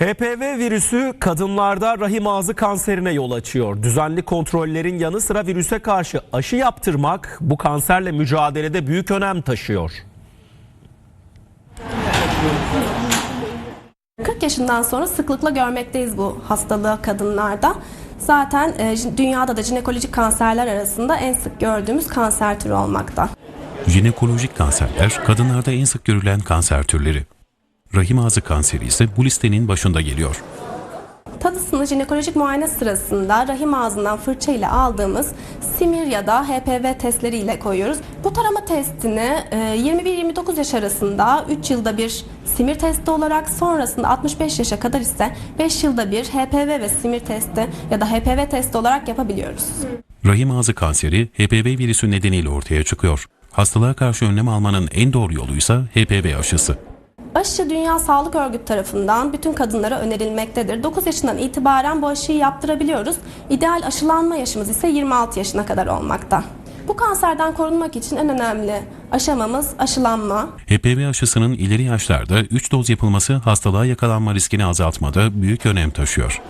HPV virüsü kadınlarda rahim ağzı kanserine yol açıyor. Düzenli kontrollerin yanı sıra virüse karşı aşı yaptırmak bu kanserle mücadelede büyük önem taşıyor. 40 yaşından sonra sıklıkla görmekteyiz bu hastalığı kadınlarda. Zaten e, dünyada da jinekolojik kanserler arasında en sık gördüğümüz kanser türü olmakta. Jinekolojik kanserler kadınlarda en sık görülen kanser türleri. Rahim ağzı kanseri ise bu listenin başında geliyor. Tanısını jinekolojik muayene sırasında rahim ağzından fırça ile aldığımız simir ya da HPV testleriyle koyuyoruz. Bu tarama testini e, 21-29 yaş arasında 3 yılda bir simir testi olarak sonrasında 65 yaşa kadar ise 5 yılda bir HPV ve simir testi ya da HPV testi olarak yapabiliyoruz. Rahim ağzı kanseri HPV virüsü nedeniyle ortaya çıkıyor. Hastalığa karşı önlem almanın en doğru yoluysa HPV aşısı. Aşı Dünya Sağlık Örgütü tarafından bütün kadınlara önerilmektedir. 9 yaşından itibaren bu aşıyı yaptırabiliyoruz. İdeal aşılanma yaşımız ise 26 yaşına kadar olmakta. Bu kanserden korunmak için en önemli aşamamız aşılanma. HPV aşısının ileri yaşlarda 3 doz yapılması hastalığa yakalanma riskini azaltmada büyük önem taşıyor.